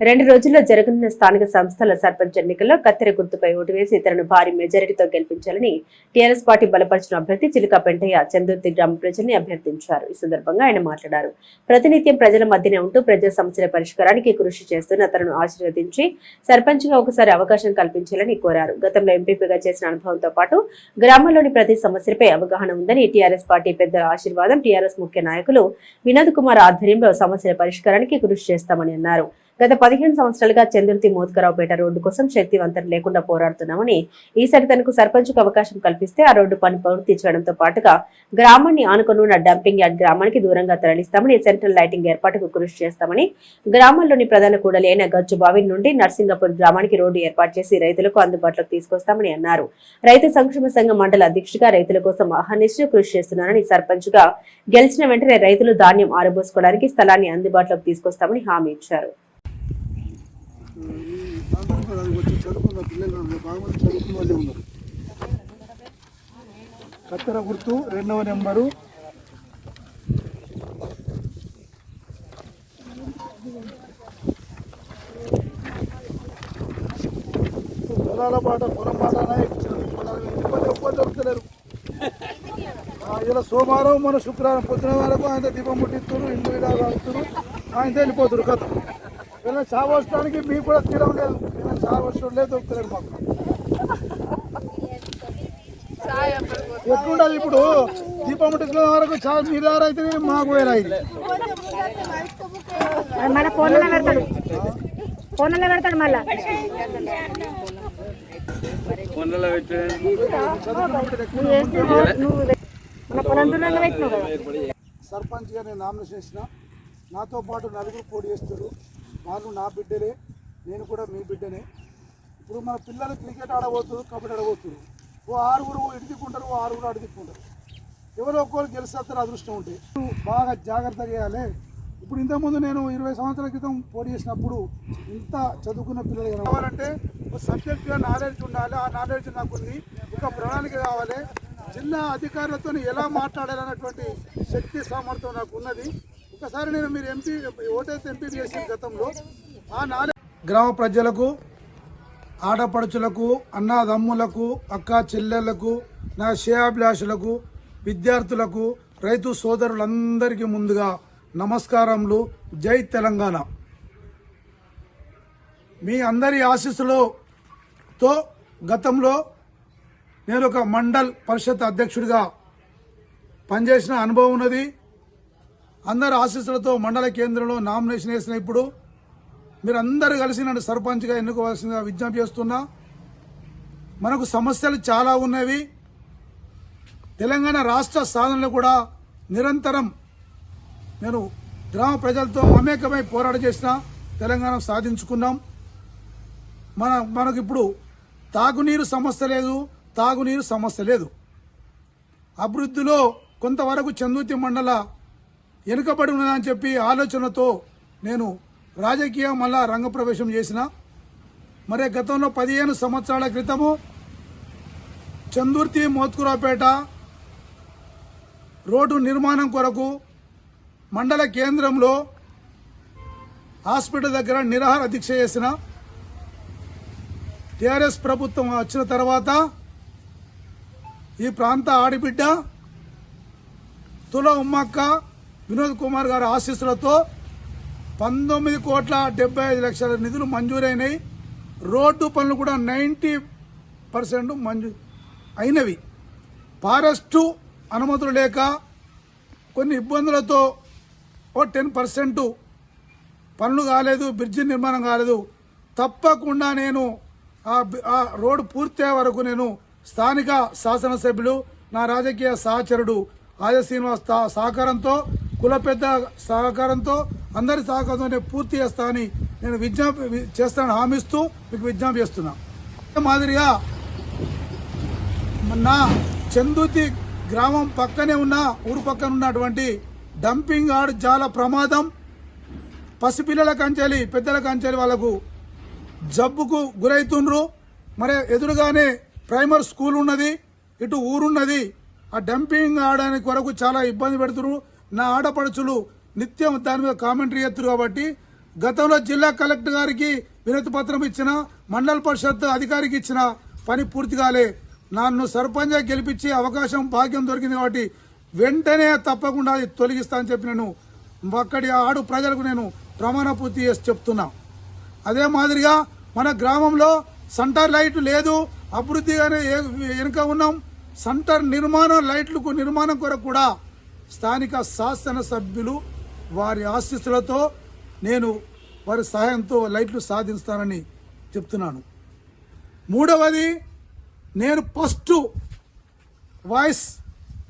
రెండు రోజుల్లో జరగనున్న స్థానిక సంస్థల సర్పంచ్ ఎన్నికల్లో కత్తెర గుర్తుపై ఓటు వేసి ఇతరులను భారీ మెజారిటీతో గెలిపించాలని టీఆర్ఎస్ పార్టీ బలపరిచిన అభ్యర్థి చిలుక పెంటయ్య చందుర్తి గ్రామ ప్రజల్ని అభ్యర్థించారు. ఈ సందర్భంగా ఆయన మాట్లాడారు. ప్రతినిత్యం ప్రజల మధ్యనే ఉంటూ ప్రజా సమస్యల పరిష్కారానికి కృషి చేస్తున్న తనను ఆశీర్వదించి సర్పంచ్గా ఒకసారి అవకాశం కల్పించాలని కోరారు. గతంలో ఎంపీపీగా చేసిన అనుభవంతో పాటు గ్రామంలోని ప్రతి సమస్యలపై అవగాహన ఉందని టీఆర్ఎస్ పార్టీ పెద్దల ఆశీర్వాదం టీఆర్ఎస్ ముఖ్య నాయకులు వినోద్ కుమార్ ఆధ్వర్యంలో సమస్యల పరిష్కారానికి కృషి చేస్తామని అన్నారు. గత పదిహేను సంవత్సరాలుగా చంద్రుతి మోత్కరావుపేట రోడ్డు కోసం శక్తివంతం లేకుండా పోరాడుతున్నామని ఈసారి తనకు సర్పంచ్కు అవకాశం కల్పిస్తే ఆ రోడ్డు పని పూర్తి చేయడంతో పాటుగా గ్రామాన్ని ఆనుకున్న డంపింగ్ యార్డ్ గ్రామానికి దూరంగా తరలిస్తామని సెంట్రల్ లైటింగ్ ఏర్పాటుకు కృషి చేస్తామని గ్రామంలోని ప్రధాన కూడలి అయిన గచ్చుబావి నుండి నర్సింగపూర్ గ్రామానికి రోడ్డు ఏర్పాటు చేసి రైతులకు అందుబాటులోకి తీసుకొస్తామని అన్నారు. రైతు సంక్షేమ సంఘం మండల అధ్యక్షుడిగా రైతుల కోసం అహర్నిశలు కృషి చేస్తున్నారని సర్పంచ్గా గెలిచిన వెంటనే రైతులు ధాన్యం ఆరబోసుకోవడానికి స్థలాన్ని అందుబాటులోకి తీసుకొస్తామని హామీ ఇచ్చారు. వచ్చి చదువుకున్న పిల్లలు బాగా చదువుకున్న వాళ్ళే ఉన్నారు. కత్తెర గుర్తు రెండవ నెంబరు. పొలాల పాట పొలం పాట ఎక్కువ దొరుకుతలేరు. ఇలా సోమవారం మన శుక్రవారం పొద్దున వరకు ఆయన దీపం ముట్టిస్తారు ఇంటి ఇలా ఆడుతారు ఆయన వెళ్ళిపోతారు కథ. ఇలా చావడానికి మీకు కూడా తీరం లేదు. చావచ్చడం లేదు దొరుకుతలేదు మాకు. ఎట్లుండదు ఇప్పుడు? దీపం ముట్టించుకునే వరకు చాలా మీరు అయితే మాకు వేరే అయింది మళ్ళీ ఫోన్లో పెడతాడు. ఫోన్లో పెడతాడు మళ్ళా. మన సర్పంచ్గా నేను నామినేషన్ చేసిన నాతో పాటు నలుగురు పోటీ చేస్తారు వాళ్ళు నా బిడ్డలే నేను కూడా మీ బిడ్డనే. ఇప్పుడు మన పిల్లలు క్రికెట్ ఆడబోతున్నారు కబడ్డీ ఆడబోతున్నారు ఓ ఆరుగురు ఇడిదిక్కుంటారు ఓ ఆరుగురు అడిదిక్కుంటారు ఎవరో ఒక్కరు గెలిచేస్తారు అదృష్టం ఉంటే. బాగా జాగ్రత్త చేయాలి. ఇప్పుడు ఇంతకుముందు నేను ఇరవై సంవత్సరాల క్రితం పోటీ చేసినప్పుడు ఇంత చదువుకున్న పిల్లలు కావాలంటే ఒక సబ్జెక్ట్గా నాలెడ్జ్ ఉండాలి. ఆ నాలెడ్జ్ నాకు ఉంది. ఒక ప్రణాళిక కావాలి. జిల్లా అధికారులతో ఎలా మాట్లాడాలన్నటువంటి శక్తి సామర్థ్యం నాకు ఉన్నది. ఒకసారి నేను మీరు ఎంపీ ఓటైతే ఎంపీ చేసిన గతంలో ఆ నాలెడ్జ్ గ్రామ ప్రజలకు ఆడపడుచులకు అన్నదమ్ములకు అక్క చెల్లెళ్ళకు నా శ్రేయాభిలాషులకు విద్యార్థులకు రైతు సోదరులందరికీ ముందుగా నమస్కారములు. జై తెలంగాణ. మీ అందరి ఆశీస్సులతో గతంలో నేను ఒక మండల్ పరిషత్ అధ్యక్షుడిగా పనిచేసిన అనుభవం ఉన్నది. అందరి ఆశీస్సులతో మండల కేంద్రంలో నామినేషన్ వేసిన ఇప్పుడు మీరందరూ కలిసి నన్ను సర్పంచ్గా ఎన్నుకోవాల్సిందిగా విజ్ఞప్తి చేస్తున్నా. మనకు సమస్యలు చాలా ఉన్నవి. తెలంగాణ రాష్ట్ర సాధనలో కూడా నిరంతరం నేను గ్రామ ప్రజలతో మమేకమై పోరాట చేసిన తెలంగాణ సాధించుకున్నాం. మన మనకు ఇప్పుడు తాగునీరు సమస్య లేదు తాగునీరు సమస్య లేదు. అభివృద్ధిలో కొంతవరకు చందుతి మండల వెనుకబడి ఉన్నదని చెప్పి ఆలోచనతో నేను రాజకీయ మళ్ళా రంగప్రవేశం చేసిన మరి గతంలో పదిహేను సంవత్సరాల క్రితము చందుర్తి మోత్కురాపేట రోడ్డు నిర్మాణం కొరకు మండల కేంద్రంలో హాస్పిటల్ దగ్గర నిరాహార దీక్ష చేసిన టిఆర్ఎస్ ప్రభుత్వం వచ్చిన తర్వాత ఈ ప్రాంత ఆడిబిడ్డ తుల ఉమ్మక్క వినోద్ కుమార్ గారి ఆశీస్సులతో పంతొమ్మిది కోట్ల డెబ్బై ఐదు లక్షల నిధులు మంజూరైనాయి. రోడ్డు పనులు కూడా నైంటీ పర్సెంట్ మంజూ అయినవి. ఫారెస్టు అనుమతులు లేక కొన్ని ఇబ్బందులతో ఓ టెన్ పర్సెంట్ పనులు కాలేదు బ్రిడ్జి నిర్మాణం కాలేదు. తప్పకుండా నేను ఆ రోడ్డు పూర్తయ్యే వరకు నేను స్థానిక శాసనసభ్యులు నా రాజకీయ సహచరుడు ఆర్య శ్రీనివాస్ సహకారంతో కుల పెద్ద సహకారంతో అందరి సహకారంతో నేను పూర్తి చేస్తానని నేను విజ్ఞాప చేస్తాను చేస్తానని హామీస్తూ మీకు విజ్ఞాపన చేస్తున్నాను మాదిరిగా నా చందుతి గ్రామం పక్కనే ఉన్న ఊరు పక్కన ఉన్నటువంటి డంపింగ్ ఆడ్ చాలా ప్రమాదం పసిపిల్లల కంచెలి పెద్దల కంచెలి వాళ్ళకు జబ్బుకు గురవుతుండ్రు మరి ఎదురుగానే ప్రైమరీ స్కూల్ ఉన్నది ఇటు ఊరున్నది. ఆ డంపింగ్ ఆడడానికి కొరకు చాలా ఇబ్బంది పెడుతున్నారు నా ఆడపడుచులు నిత్యం దాని మీద కామెంటరీ ఎత్తురు కాబట్టి గతంలో జిల్లా కలెక్టర్ గారికి వినతి పత్రం ఇచ్చిన మండల పరిషత్ అధికారికి ఇచ్చిన పని పూర్తి కాలే. నన్ను సర్పంచ్ గెలిపించే అవకాశం భాగ్యం దొరికింది కాబట్టి వెంటనే తప్పకుండా అది తొలగిస్తా అని చెప్పి నేను అక్కడి ఆడు ప్రజలకు నేను ప్రమాణ పూర్తి చేసి చెప్తున్నా. అదే మాదిరిగా మన గ్రామంలో సెంటర్ లైట్ లేదు. అభివృద్ధిగానే వెనుక ఉన్నాం. సెంటర్ నిర్మాణం లైట్లకు నిర్మాణం కొరకు కూడా స్థానిక శాసన సభ్యులు వారి ఆశీస్సులతో నేను వారి సహాయంతో లైట్లు సాధిస్తానని చెప్తున్నాను. మూడవది నేను ఫస్ట్ వాయిస్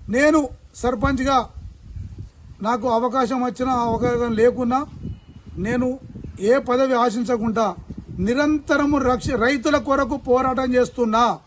నేను సర్పంచ్గా నాకు అవకాశం వచ్చినా అవకాశం లేకున్నా నేను ఏ పదవి ఆశించకుండా నిరంతరము రక్ష రైతుల కొరకు పోరాటం చేస్తున్నా.